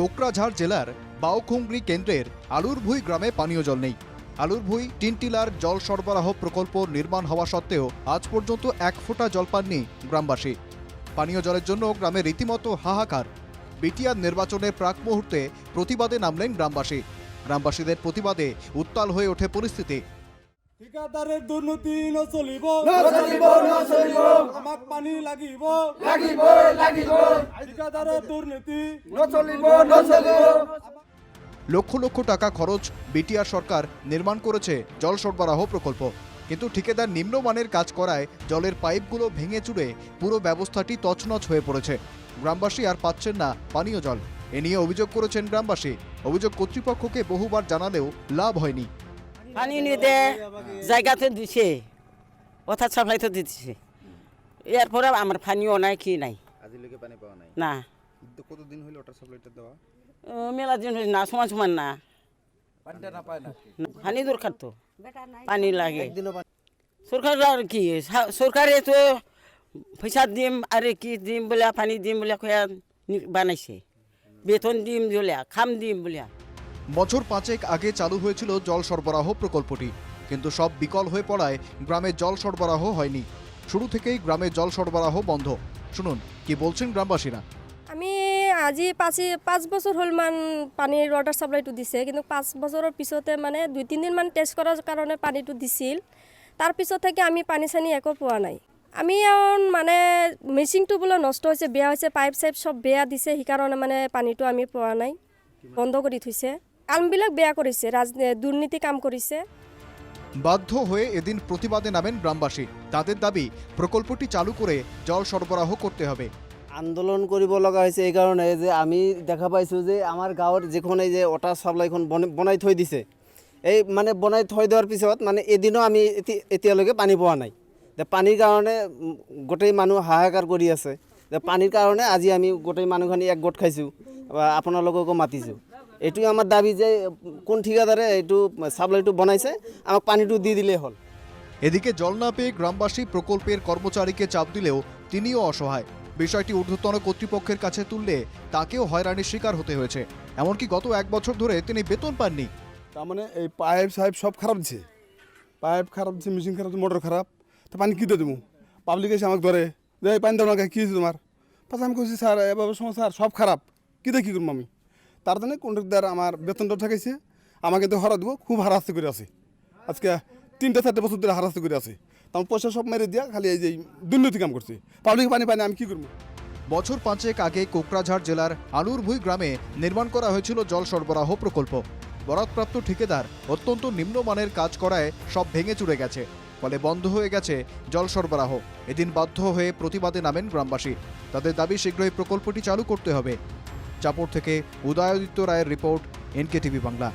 কোকরাঝাড় জেলার বাউখুংরি কেন্দ্রের আলুরভুই গ্রামে পানীয় জল নেই। আলুরভুই, টিনটিলার জল সরবরাহ প্রকল্প নির্মাণ হওয়া সত্ত্বেও আজ পর্যন্ত এক ফোঁটা জল পাননি গ্রামবাসী। পানীয় জলের জন্য গ্রামে রীতিমতো হাহাকার। বিটিআর নির্বাচনের প্রাক মুহূর্তে প্রতিবাদে নামলেন গ্রামবাসী। গ্রামবাসীদের প্রতিবাদে উত্তাল হয়ে ওঠে পরিস্থিতি। ঠিকাদারের দুর্নীতি নচলিব নচলিব নচলিব আমাক পানী লাগিব। লাগিব লাগিব। ঠিকাদারের দুর্নীতি নচলিব নচলিব লক্ষ লক্ষ টাকা খরচ বিটিআর সরকার নির্মাণ করেছে জল সরবরাহ প্রকল্প। কিন্তু ঠিকাদার নিম্নমানের কাজ করায় জলের পাইপগুলো ভেঙে চুরে পুরো ব্যবস্থাটি তছনছ হয়ে পড়েছে। গ্রামবাসী আর পাচ্ছেন না পানীয় জল। এ নিয়ে অভিযোগ করেছেন গ্রামবাসী। অভিযোগ কর্তৃপক্ষকে বহুবার জানালেও লাভ হয়নি। পানি নিতে জায়গাতে দিছে অর্থাৎ সাপ্লাইতে দিছে। এরপরে আমার পানিও নাই কি নাই। আজিলৈকে পানী পোৱা নাই? না। তো কতদিন হইল ওয়াটার সাপ্লাইটা দেওয়া মেলা দিন না সমান সমান না। না, পানি দরকার তো। পানি লাগে। সরকার আর কি সরকারে তো পয়সা দিম আরে কি দিম বলে পানি দিম বলে কয়া বানাইছে। বেতন দিম বলে খাম দিম বলে। বছর পাঁচেক আগে চালু হয়েছিল জল সরবরাহ প্রকল্পটি, কিন্তু সব বিকল হয়ে পড়ায় গ্রামে জল সরবরাহ হয়নি। শুরু থেকেই গ্রামে জল সরবরাহ বন্ধ। শুনুন, কি বলছেন গ্রামবাসীরা? আমি আজি পাঁচ পাঁচ বছৰ হ'ল মান পানীৰ ৱাটাৰ ছাপ্লাইটো দিছে, কিন্তু পাঁচ বছৰৰ পিছতে মানে দুই তিনিদিনমান টেষ্ট কৰাৰ কাৰণে পানীটো দিছিল। তাৰপিছত থেকে আমি পানী চানী একো পোৱা নাই। আমি মানে মেচিনটো বোলে নষ্ট হৈছে, বেয়া হৈছে পাইপ চাইপ চব বেয়া দিছে, সেইকাৰণে মানে পানীটো আমি পোৱা নাই, বন্ধ কৰি থৈছে। কামবিলাক বেয়া কৰিছে ৰাজ দুৰ্নীতি কাম কৰিছে। বাধ্য হয়ে এদিন প্রতিবাদে নামেন গ্রামবাসী তাদের দাবি প্ৰকল্পটি চালু করে জল সরবরাহ করতে হবে। আন্দোলন কৰিব লগা হৈছে এইকাৰণে যে আমি দেখা পাইছোঁ যে আমাৰ গাঁৱৰ যিখন এই যে ৱাটাৰ চাপ্লাইখন বন- বনাই থৈ দিছে এই মানে বনাই থৈ দিয়াৰ পিছত মানে এদিনো আমি এতি- এতিয়ালৈকে পানী পোৱা নাই। যে পানীৰ কাৰণে গোটেই মানুহ হাহাকাৰ কৰি আছে। যে পানীৰ কাৰণে আজি আমি গোটেই মানুহখিনি এক গোট খাইছোঁ বা আপোনালোককো মাতিছোঁ। এইটোৱে আমার দাবি যে কোন ঠিকাদাৰে এইটো চাপ্লাইটো বনাইছে আমাক পানীটো দি দিলেই হ'ল। এদিকে জল না পেয়ে গ্রামবাসী প্রকল্পের কর্মচারীকে চাপ দিলেও তিনিও অসহায়। বিষয়টি ঊর্ধ্বতন কর্তৃপক্ষের কাছে তুললে তাকেও হয়রানির শিকার হতে হয়েছে। এমনকি গত এক বছর ধরে তিনি বেতন পাননি। তার মানে এই পাইপ সাইপ সব খারাপ দিছে। পাইপ খারাপ দিছে মেশিন খারাপ মোটর খারাপ। তো পানি কী দিয়ে দেবো পাবলিক এসে আমাকে ধরে যে এই পানি দাও না কী তোমার? পাশে আমি কইছি স্যার এভাবে সময় স্যার সব খারাপ। কী দিয়ে কী করব আমি? তার জন্য কন্ট্রাক্টর আমার বেতনটা ঠেকাইছে। আমাকে তো হারা দেবো, খুব হারাস্তি করে আছে। আজকে তিনটা চারটে বছর ধরে হারাস্তি করে আছে। তখন পয়সা সব মেরে দিয়া খালি এই যে দুর্নীতি কাম করছে। পাবলিক পানি পানি আমি কী করব? বছর পাঁচেক আগে কোকরাঝাড় জেলার আলুরভুই গ্রামে নির্মাণ করা হয়েছিল জল সরবরাহ প্রকল্প। বরাদপ্রাপ্ত ঠিকাদার অত্যন্ত নিম্নমানের কাজ করায় সব ভেঙে চুরে গেছে, ফলে বন্ধ হয়ে গেছে জল সরবরাহ। এদিন বাধ্য হয়ে প্রতিবাদে নামেন গ্রামবাসী। তাদের দাবি, শীঘ্রই প্রকল্পটি চালু করতে হবে। চাপড় থেকে উদয়াদিত্য রায়ের রিপোর্ট এনকে টিভি বাংলা।